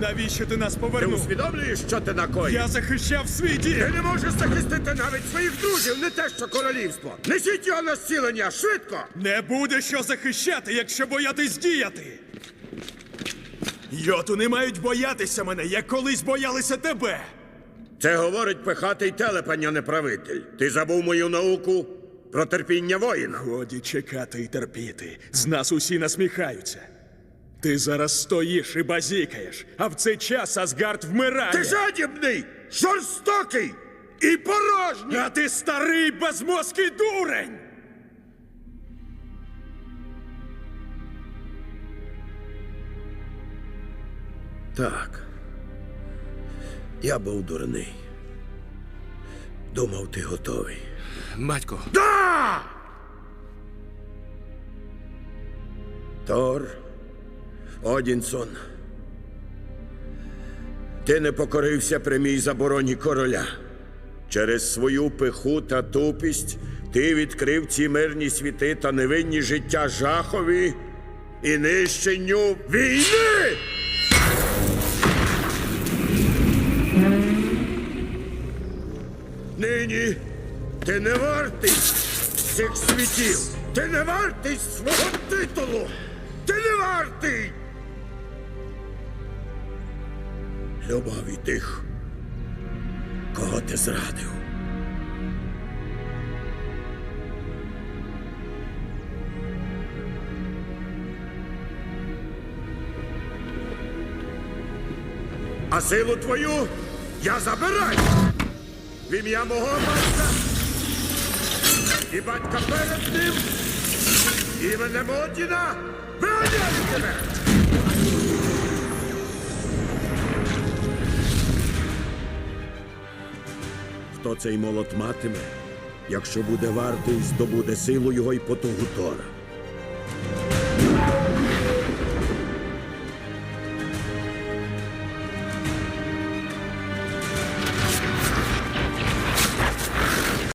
Навіщо ти нас Ти повернув? усвідомлюєш, що ти накоїв? Я захищав свій Ти дім! не можеш захистити навіть своїх друзів, не те, що королівство. Несіть його на зцілення, швидко! Не буде що захищати, якщо боятись діяти! Йоту не мають боятися мене, як колись боялися тебе! Це говорить пихатий телепень, а не правитель. Ти забув мою науку про терпіння воїна. Годі чекати і терпіти. З нас усі насміхаються. Ти зараз стоїш і базікаєш, а в цей час Асгард вмирає. Ти жадібний, жорстокий і порожній! А ти старий безмозкий дурень! Так. Я був дурний. Думав, ти готовий. Батько, Да! Тор, Одінсон. Ти не покорився прямій забороні короля. Через свою пиху та тупість ти відкрив ці мирні світи та невинні життя жахові і нищенню війни. Нині ти не вартий цих світів. Ти не вартий свого титулу. Любові тих, кого ти зрадив. А силу твою я забираю в ім'я мого батька і батька перед ним іменем Одіна виганяю тебе! Хто цей молот матиме, якщо буде вартий, здобуде силу його й потугу Тора.